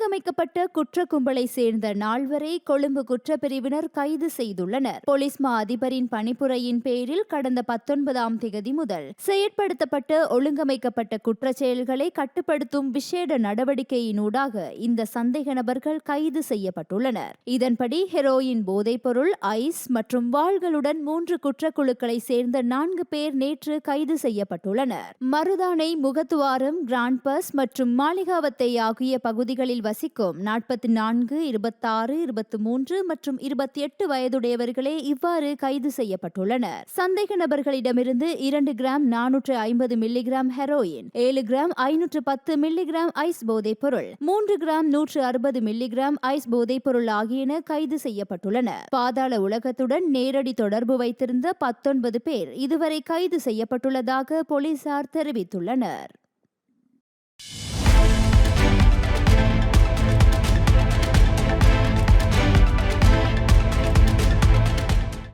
ஒழுங்கமைக்கப்பட்ட குற்ற கும்பலை சேர்ந்த நால்வரை கொழும்பு குற்றப்பிரிவினர் கைது செய்துள்ளனர். போலீஸ் மா அதிபரின் பணிப்புரையின் பேரில் கடந்த பத்தொன்பதாம் திகதி முதல் செயற்படுத்தப்பட்ட ஒழுங்கமைக்கப்பட்ட குற்ற செயல்களை கட்டுப்படுத்தும் விசேட நடவடிக்கையினூடாக இந்த சந்தேக நபர்கள் கைது செய்யப்பட்டுள்ளனர். இதன்படி ஹெரோயின் போதைப்பொருள் ஐஸ் மற்றும் வாள்களுடன் மூன்று குற்றக்குழுக்களை சேர்ந்த நான்கு பேர் நேற்று கைது செய்யப்பட்டுள்ளனர். மருதானை முகத்துவாரம் கிராண்ட்பஸ் மற்றும் மாளிகாவத்தை ஆகிய பகுதிகளில் வசிக்கும். நாற்பத்தி நான்கு இருபத்தாறு இருபத்தி மூன்று மற்றும் இருபத்தி எட்டு வயதுடையவர்களே இவ்வாறு கைது செய்யப்பட்டுள்ளனர். சந்தேக நபர்களிடமிருந்து இரண்டு கிராம் நானூற்று ஐம்பது மில்லிகிராம் ஹெரோயின் ஏழு கிராம் ஐநூற்று பத்து மில்லிகிராம் ஐஸ் போதைப் பொருள் மூன்று கிராம் நூற்று அறுபது மில்லிகிராம் ஐஸ் போதைப் பொருள் ஆகியன கைது செய்யப்பட்டுள்ளன. பாதாள உலகத்துடன் நேரடி தொடர்பு வைத்திருந்த பத்தொன்பது பேர் இதுவரை கைது செய்யப்பட்டுள்ளதாக போலீசார் தெரிவித்துள்ளனர்.